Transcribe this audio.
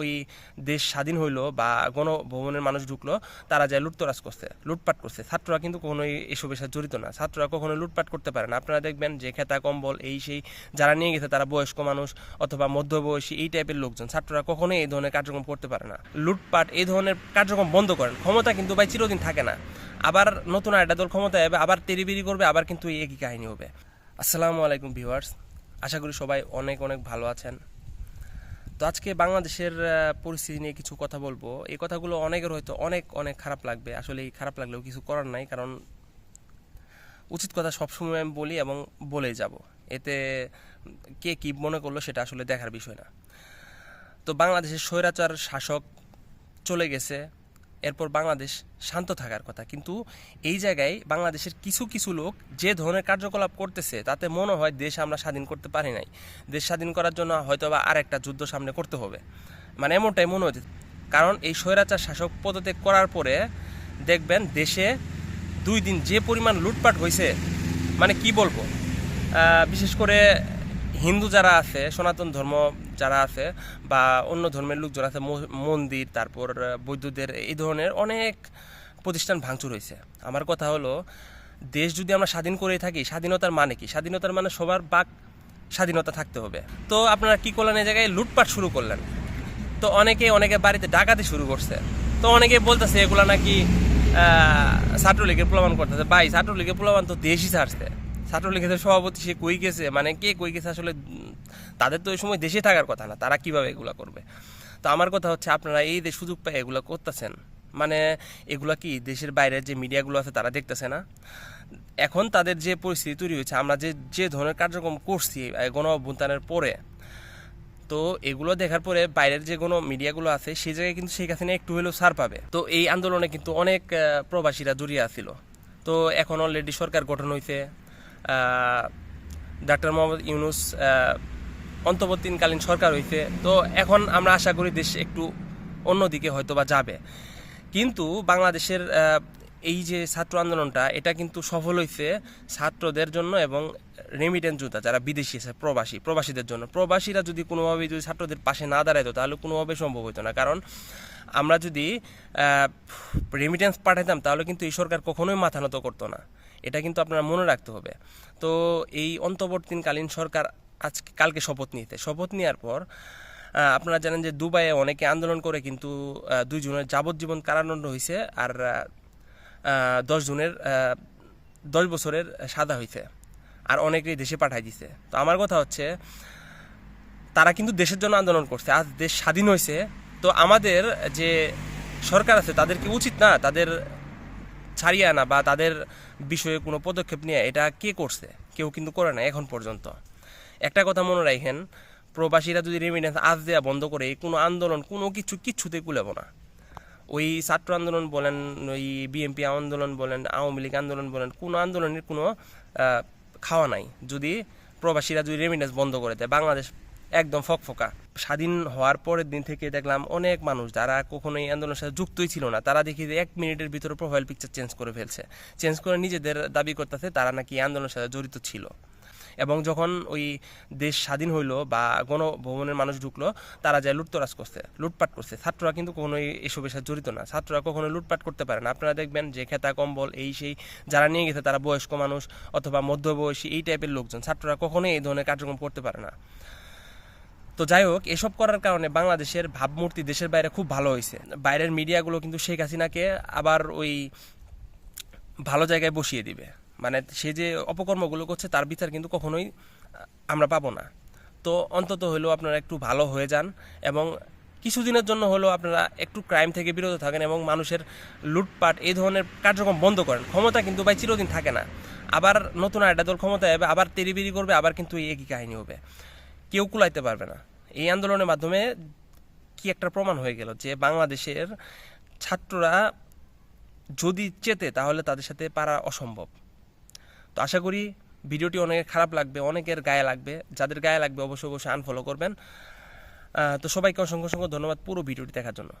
ওই দেশ স্বাধীন হইল বা গণভবনের মানুষ ঢুকলো, তারা যায় লুটতরাজ করছে, লুটপাট করছে। ছাত্ররা কিন্তু কখনোই এসবের সাথে জড়িত না। ছাত্ররা কখনো লুটপাট করতে পারে না। আপনারা দেখবেন যে খেতা, কম্বল, এই সেই যারা নিয়ে গেছে, তারা বয়স্ক মানুষ অথবা মধ্যবয়সী, এই টাইপের লোকজন। ছাত্ররা কখনোই এই ধরনের কার্যক্রম করতে পারে না। লুটপাট, এই ধরনের কার্যক্রম বন্ধ করেন। ক্ষমতা কিন্তু ভাই চিরদিন থাকে না। আবার নতুন একটা দল ক্ষমতায় যাবে আবার তেরিবিরি করবে, আবার কিন্তু একই কাহিনী হবে। আসসালামু আলাইকুম ভিউয়ার্স। আশা করি সবাই অনেক অনেক ভালো আছেন। তো আজকে বাংলাদেশের পরিস্থিতি নিয়ে কিছু কথা বলব। এই কথাগুলো অনেকের হয়তো অনেক অনেক খারাপ লাগবে। আসলে এই খারাপ লাগলেও কিছু করার নাই, কারণ উচিত কথা সবসময় আমি বলি এবং বলে যাব। এতে কে কি মনে করল সেটা আসলে দেখার বিষয় না। তো বাংলাদেশের স্বৈরাচার শাসক চলে গেছে। এরপর বাংলাদেশ শান্ত থাকার কথা। কিন্তু এই জায়গায় বাংলাদেশের কিছু কিছু লোক যে ধরনের কার্যকলাপ করতেছে, তাতে মনে হয় দেশ আমরা স্বাধীন করতে পারি নাই। দেশ স্বাধীন করার জন্য হয়তো বা আরেকটা যুদ্ধ সামনে করতে হবে। মানে এমনটাই মনে হচ্ছে কারণ এই স্বৈরাচার শাসক পদত্যাগ করার পরে দেখবেন দেশে দুই দিন যে পরিমাণ লুটপাট হয়েছে মানে কি বলব? বিশেষ করে হিন্দু যারা আছে, সনাতন ধর্ম যারা আছে বা অন্য ধর্মের লোকজন আছে মন্দির, তারপর বৌদ্ধদের এই ধরনের অনেক প্রতিষ্ঠান ভাঙচুর হয়েছে। আমার কথা হলো, দেশ যদি আমরা স্বাধীন করে থাকি, স্বাধীনতার মানে কি? স্বাধীনতার মানে সবার বাক স্বাধীনতা থাকতে হবে। তো আপনারা কি করলেন এই জায়গায়? লুটপাট শুরু করলেন। তো অনেকে অনেকে বাড়িতে ডাকাতি শুরু করছে। তো অনেকে বলতেছে, এগুলা নাকি ছাত্রলীগের প্রমাণ করতেছে। ভাই, ছাত্রলীগের প্রমাণ তো দেশই ছাড়ছে। ছাত্রলীগের সভাপতি সে কই গেছে? মানে কে কই গেছে আসলে? তাদের তো ওই সময় দেশে থাকার কথা না, তারা কীভাবে এগুলা করবে? তো আমার কথা হচ্ছে, আপনারা এই যে সুযোগ পায় এগুলা করতেছেন মানে এগুলা কি দেশের বাইরের যে মিডিয়াগুলো আছে তারা দেখতেছে না? এখন তাদের যে পরিস্থিতি তৈরি হয়েছে, আমরা যে যে ধরনের কার্যক্রম করছি গণ অভ্যুত্থানের পরে, তো এগুলো দেখার পরে বাইরের যে কোনো মিডিয়াগুলো আছে, সেই জায়গায় কিন্তু শেখ হাসিনা একটু হলেও ছাড় পাবে। তো এই আন্দোলনে কিন্তু অনেক প্রবাসীরা জড়িয়ে আছিল। তো এখন অলরেডি সরকার গঠন হয়েছে ডাক্তার মোহাম্মদ ইউনুস অন্তর্বর্তীকালীন সরকার হইতে তো এখন আমরা আশা করি দেশ একটু অন্যদিকে হয়তো বা যাবে। কিন্তু বাংলাদেশের এই যে ছাত্র আন্দোলনটা, এটা কিন্তু সফল হয়েছে ছাত্রদের জন্য এবং রেমিটেন্স যোদ্ধা, যারা বিদেশি আছে, প্রবাসী, প্রবাসীদের জন্য। প্রবাসীরা যদি কোনোভাবে যদি ছাত্রদের পাশে না দাঁড়াইতো, তাহলে কোনোভাবে সম্ভব হতো না। কারণ আমরা যদি রেমিটেন্স পাঠাইতাম, তাহলে কিন্তু এই সরকার কখনোই মাথা নত করতো না। এটা কিন্তু আপনারা মনে রাখতে হবে। তো এই অন্তর্বর্তীকালীন সরকার আজকে কালকে শপথ নিতে শপথ নেওয়ার পর আপনারা জানেন যে দুবাইয়ে অনেকে আন্দোলন করে কিন্তু আহ, দুই জনের যাবজ্জীবন কারাদণ্ড হয়েছে আর আহ, দশ জনের দশ বছরের সাদা হয়েছে আর অনেকেই দেশে পাঠাই দিছে। তো আমার কথা হচ্ছে তারা কিন্তু দেশের জন্য আন্দোলন করছে। আজ দেশ স্বাধীন হয়েছে। তো আমাদের যে সরকার আছে তাদের কি উচিত না তাদের ছাড়িয়ে আনা বা তাদের বিষয়ে কোনো পদক্ষেপ নিয়ে, এটা কে করছে? কেউ কিন্তু করে না এখন পর্যন্ত। একটা কথা মনে রাখেন, প্রবাসীরা যদি রেমিডেন্স আজ দেওয়া বন্ধ করে, কোনো আন্দোলন কোনো কিছু কিচ্ছুতেই কুলেব না। ওই ছাত্র আন্দোলন বলেন, ওই বিএনপি আন্দোলন বলেন, আওয়ামী লীগ আন্দোলন বলেন, কোনো আন্দোলনের কোনো খাওয়া নাই। যদি প্রবাসীরা যদি রেমিডেন্স বন্ধ করে দেয়, বাংলাদেশ একদম ফকফকা। স্বাধীন হওয়ার পরের দিন থেকে দেখলাম অনেক মানুষ যারা কখনো এই আন্দোলনের সাথে যুক্তই ছিল না, তারা দেখি এক মিনিটের ভিতরে প্রোফাইল পিকচার চেঞ্জ করে ফেলছে। চেঞ্জ করে নিজেদের দাবি করতেছে তারা নাকি আন্দোলনের সাথে জড়িত ছিল। এবং যখন ওই দেশ স্বাধীন হইল বা গণভবনের মানুষ ঢুকলো, তারা যায় লুটতরাজ করছে, লুটপাট করছে। ছাত্ররা কিন্তু কখনোই এসবের সাথে জড়িত না। ছাত্ররা কখনো লুটপাট করতে পারে না। আপনারা দেখবেন যে খেতা, কম্বল, এই সেই যারা নিয়ে গেছে তারা বয়স্ক মানুষ অথবা মধ্যবয়সী এই টাইপের লোকজন। ছাত্ররা কখনোই এই ধরনের কার্যক্রম করতে পারে না। তো যাই হোক, এসব করার কারণে বাংলাদেশের ভাবমূর্তি দেশের বাইরে খুব ভালো হয়েছে। বাইরের মিডিয়াগুলো কিন্তু শেখ হাসিনাকে আবার ওই ভালো জায়গায় বসিয়ে দিবে। মানে সে যে অপকর্মগুলো করছে, তার বিচার কিন্তু কখনোই আমরা পাবো না। তো অন্তত হলেও আপনারা একটু ভালো হয়ে যান এবং কিছুদিনের জন্য হলেও আপনারা একটু ক্রাইম থেকে বিরত থাকেন এবং মানুষের লুটপাট, এই ধরনের কার্যক্রম বন্ধ করেন। ক্ষমতা কিন্তু ভাই চিরদিন থাকে না। আবার নতুন একটা দল ক্ষমতায় যাবে আবার তেরিবিরি করবে, আবার কিন্তু এই একই কাহিনী হবে। কেউ কুলাইতে পারবে না। এই আন্দোলনের মাধ্যমে কি একটা প্রমাণ হয়ে গেল যে বাংলাদেশের ছাত্ররা যদি চেতে, তাহলে তাদের সাথে পারা অসম্ভব। তো আশা করি ভিডিওটি অনেকের খারাপ লাগবে, অনেকের গায়ে লাগবে। যাদের গায়ে লাগবে অবশ্যই অবশ্যই আনফলো করবেন। তো সবাইকে অসংখ্য অসংখ্য ধন্যবাদ পুরো ভিডিওটি দেখার জন্য।